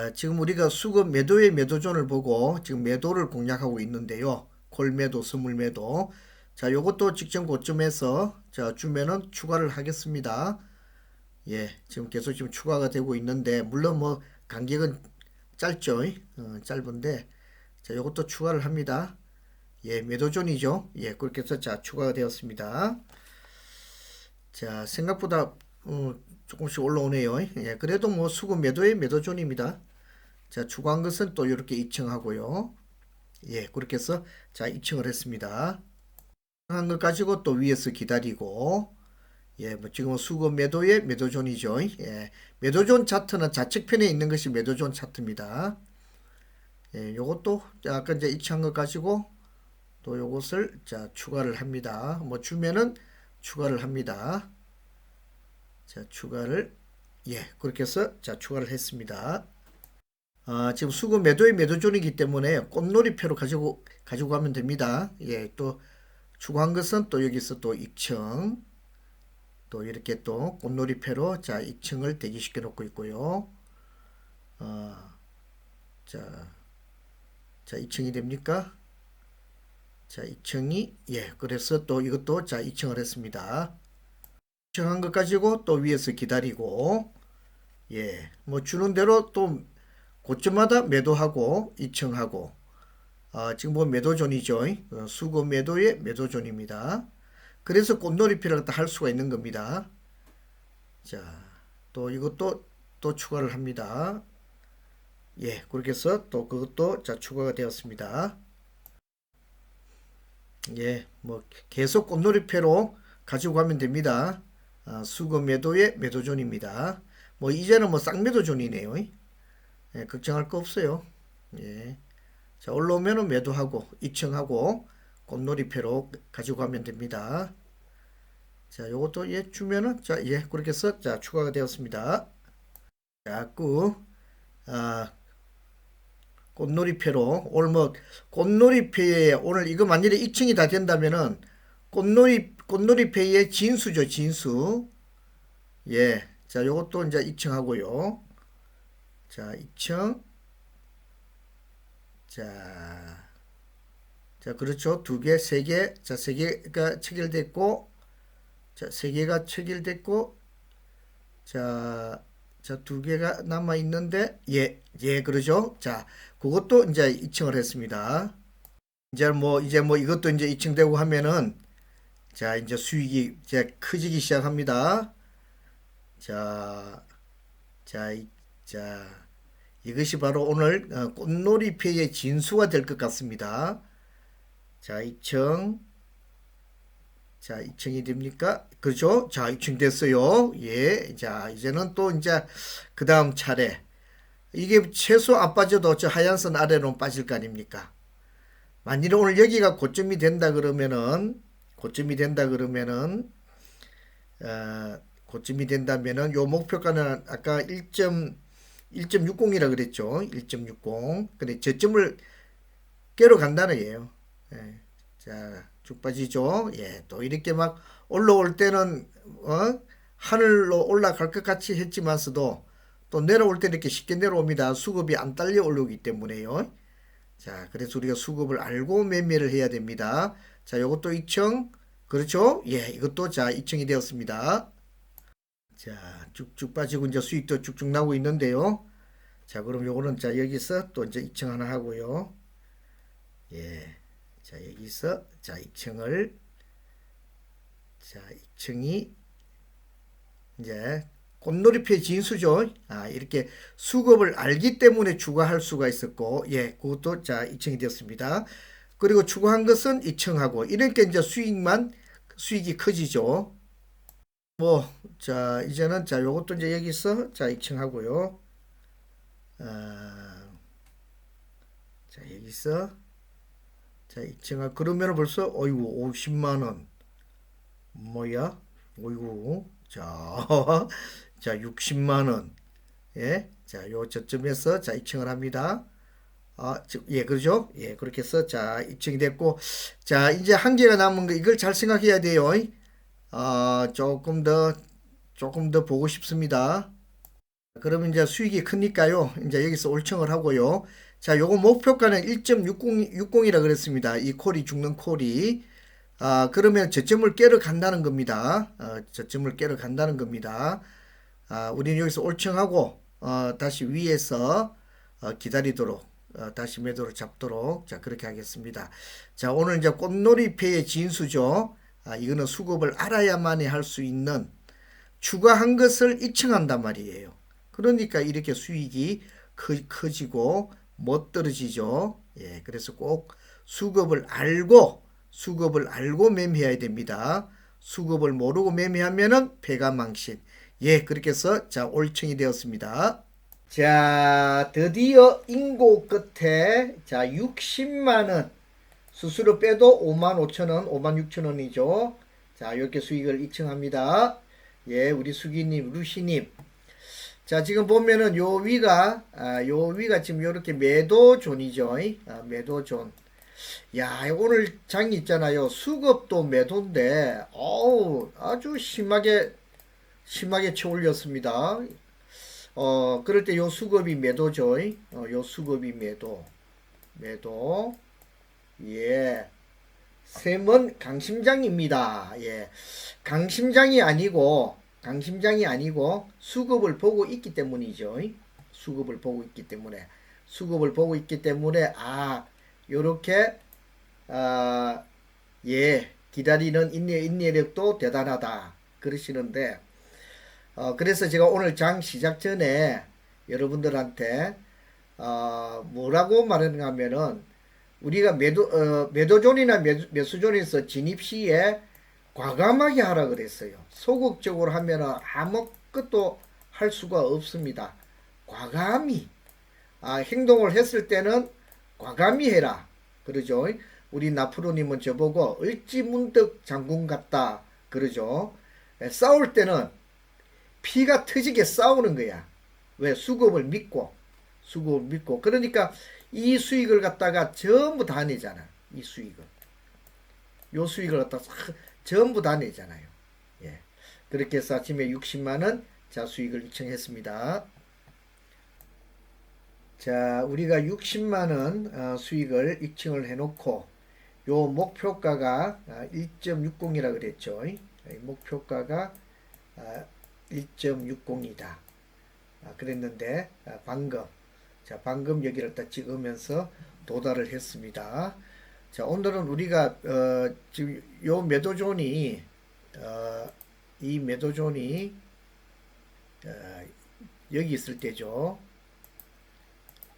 자, 지금 우리가 수급 매도의 매도존을 보고 지금 매도를 공략하고 있는데요. 콜매도, 스물매도. 자, 요것도 직전 고점에서 자, 주면은 추가를 하겠습니다. 예, 지금 계속 지금 추가가 되고 있는데 물론 뭐 간격은 짧죠. 어, 짧은데 자, 요것도 추가를 합니다. 예, 매도존이죠. 예, 그렇게 해서 자, 추가가 되었습니다. 자, 생각보다 어, 조금씩 올라오네요. 예, 그래도 뭐 수급 매도의 매도존입니다. 자, 추가한 것은 또 이렇게 2층 하고요. 예, 그렇게 해서 자, 2층을 했습니다. 한 것 가지고 또 위에서 기다리고 예, 뭐 지금은 수급 매도의 매도존이죠. 예, 매도존 차트는 좌측편에 있는 것이 매도존 차트입니다. 예, 요것도 아까 이제 2층 한것 가지고 또 요것을 자, 추가를 합니다. 뭐 주면은 추가를 합니다. 자, 추가를 예, 그렇게 해서 자, 추가를 했습니다. 아, 지금 수급 매도의 매도존이기 때문에 꽃놀이표로 가지고 가지고 가면 됩니다. 예, 또 추가한 것은 또 여기서 또 2층 또 이렇게 또 꽃놀이표로 자, 2층을 대기시켜 놓고 있고요. 어, 자, 자, 2층이 됩니까? 자, 2층이 예, 그래서 또 이것도 자, 2층을 했습니다. 정한 것 가지고 또 위에서 기다리고 예, 뭐 주는 대로 또 고점마다 매도하고 2층하고 아, 지금 뭐 매도존이죠. 어, 수급 매도의 매도존입니다. 그래서 꽃놀이표를 할 수가 있는 겁니다. 자, 또 이것도 또 추가를 합니다. 예, 그렇게 해서 또 그것도 자 추가가 되었습니다. 예, 뭐 계속 꽃놀이표로 가지고 가면 됩니다. 아, 수급 매도의 매도존입니다. 뭐 이제는 뭐 쌍매도존이네요. 예, 걱정할 거 없어요. 예. 자, 올라오면은 매도하고 2층하고 꽃놀이표로 가지고 가면 됩니다. 자, 요것도 예 주면은 자, 예, 그렇게 해서 자, 추가가 되었습니다. 자꾸 아 꽃놀이표로 오늘 뭐 꽃놀이표에 오늘 이거 만일에 2층이 다 된다면은 꽃놀이 꽃놀이표의 진수죠, 진수. 예. 자, 요것도 이제 2층 하고요. 자, 2층. 자. 자, 그렇죠. 두 개, 세 개. 자, 세 개가 체결됐고 자, 세 개가 체결됐고 자, 자, 두 개가 남아 있는데 예, 예, 그러죠. 자, 그것도 이제 2층을 했습니다. 이제 뭐 이제 뭐 이것도 이제 2층 되고 하면은 자, 이제 수익이 이제 커지기 시작합니다. 자, 자, 이- 자, 이것이 바로 오늘 어, 꽃놀이표의 진수가 될 것 같습니다. 자, 2층. 자, 2층이 됩니까? 그렇죠? 자, 2층 됐어요. 예. 자, 이제는 또 이제 그 다음 차례. 이게 최소 안 빠져도 저 하얀 선 아래로 빠질 거 아닙니까? 만일 오늘 여기가 고점이 된다 그러면은 고점이 된다 그러면은 어, 고점이 된다면은 요 목표가는 아까 1. 1.60이라 그랬죠. 1.60. 근데 저점을 깨러 간다는 얘예요. 예. 자, 쭉 빠지죠. 예. 또 이렇게 막 올라올 때는 어? 하늘로 올라갈 것 같이 했지만서도 또 내려올 때 이렇게 쉽게 내려옵니다. 수급이 안 딸려 올라오기 때문에요. 자, 그래서 우리가 수급을 알고 매매를 해야 됩니다. 자, 요것도 2층. 그렇죠? 예, 이것도 자, 2층이 되었습니다. 자, 쭉쭉 빠지고 이제 수익도 쭉쭉 나고 있는데요. 자, 그럼 요거는 자, 여기서 또 이제 2층 하나 하고요. 예. 자, 여기서 자, 2층을 자, 2층이 이제 꽃놀이표의 진수죠. 아, 이렇게 수급을 알기 때문에 추가할 수가 있었고, 예, 그것도 자, 2층이 되었습니다. 그리고 추가한 것은 2층하고, 이렇게 이제 수익만, 수익이 커지죠. 뭐, 자, 이제는, 자, 요것도 이제 여기서, 자, 2층 하고요. 아, 자, 여기서, 자, 2층, 그러면 벌써, 어이구, 50만원. 뭐야? 어이구, 자, 자, 60만원. 예, 자, 요 저점에서, 자, 2층을 합니다. 아, 즉, 예, 그러죠? 예, 그렇게 해서, 자, 2층이 됐고, 자, 이제 한 개가 남은 거, 이걸 잘 생각해야 돼요. 아, 조금 더, 조금 더 보고 싶습니다. 그러면 이제 수익이 크니까요. 이제 여기서 올청을 하고요. 자, 요거 목표가는 1.60 60이라 그랬습니다. 이 콜이 죽는 콜이 아, 그러면 저점을 깨러 간다는 겁니다. 어, 저점을 깨러 간다는 겁니다. 아, 우리는 여기서 올청하고 어, 다시 위에서 어, 기다리도록 어, 다시 매도를 잡도록 자 그렇게 하겠습니다. 자 오늘 이제 꽃놀이패의 진수죠. 아, 이거는 수급을 알아야만이 할 수 있는 추가한 것을 입증한단 말이에요. 그러니까 이렇게 수익이 크, 커지고 못 떨어지죠. 예, 그래서 꼭 수급을 알고 수급을 알고 매매해야 됩니다. 수급을 모르고 매매하면은 배가 망신. 예, 그렇게 해서 자 올청이 되었습니다. 자, 드디어 인고 끝에 자 60만 원 수수료 빼도 5만 5천 원, 5만 6천 원이죠. 자, 이렇게 수익을 입증합니다. 예, 우리 수기님, 루시님. 자, 지금 보면은 요 위가, 아, 요 위가 지금 요렇게 매도존이죠. 아, 매도존. 야, 오늘 장이 있잖아요. 수급도 매도인데, 어우, 아주 심하게, 심하게 쳐올렸습니다. 어, 그럴 때 요 수급이 매도죠. 어, 요 수급이 매도. 매도. 예. 셈은 강심장입니다. 예. 강심장이 아니고, 강심장이 아니고, 수급을 보고 있기 때문이죠. 수급을 보고 있기 때문에. 수급을 보고 있기 때문에, 아, 요렇게, 아, 예, 기다리는 인내, 인내력도 대단하다. 그러시는데, 어, 그래서 제가 오늘 장 시작 전에 여러분들한테, 어, 뭐라고 말했는가 하면은, 우리가 매도 어, 매도존이나 매수, 매수존에서 진입 시에 과감하게 하라 그랬어요. 소극적으로 하면은 아무것도 할 수가 없습니다. 과감히 아, 행동을 했을 때는 과감히 해라. 그러죠. 우리 나프로님은 저보고 을지문득 장군 같다. 그러죠. 에, 싸울 때는 피가 터지게 싸우는 거야. 왜? 수급을 믿고 수급을 믿고 그러니까 이 수익을 갖다가 전부 다 내잖아. 이 수익을. 요 수익을 갖다가 싹 전부 다 내잖아요. 예. 그렇게 해서 아침에 60만 원 자 수익을 입증했습니다. 자, 우리가 60만 원 어, 수익을 입증을 해 놓고 요 목표가가 1.60이라 그랬죠. 이 목표가가 1.60이다. 아, 그랬는데 아, 방금 자, 방금 여기를 딱 찍으면서 도달을 했습니다. 자, 오늘은 우리가 어, 지금 요 매도존이 어, 이 매도존이 어, 여기 있을 때죠.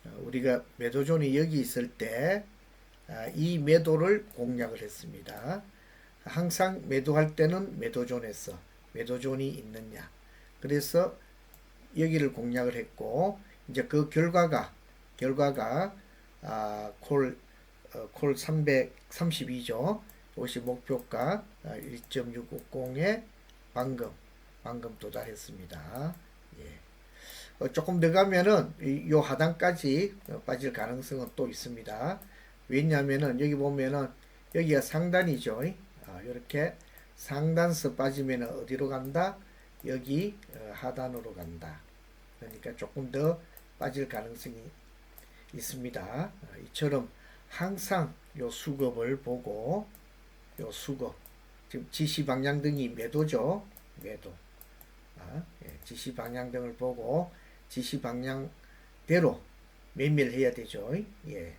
어, 우리가 매도존이 여기 있을 때, 아, 이 매도를 공략을 했습니다. 항상 매도할 때는 매도존에서 매도존이 있느냐. 그래서 여기를 공략을 했고, 이제 그 결과가 결과가 아, 콜, 어, 콜 332죠. 이것이 목표가 1.650에 방금 방금 도달했습니다. 예. 어, 조금 더 가면은 이, 요 하단까지 어, 빠질 가능성은 또 있습니다. 왜냐하면은 여기 보면은 여기가 상단이죠. 아, 이렇게 상단서 빠지면 어디로 간다? 여기 어, 하단으로 간다. 그러니까 조금 더 빠질 가능성이 있습니다. 어, 이처럼 항상 요 수급을 보고 요 수급 지금 지시 방향 등이 매도죠. 매도. 아, 예, 지시 방향 등을 보고 지시 방향대로 매매를 해야 되죠. 예.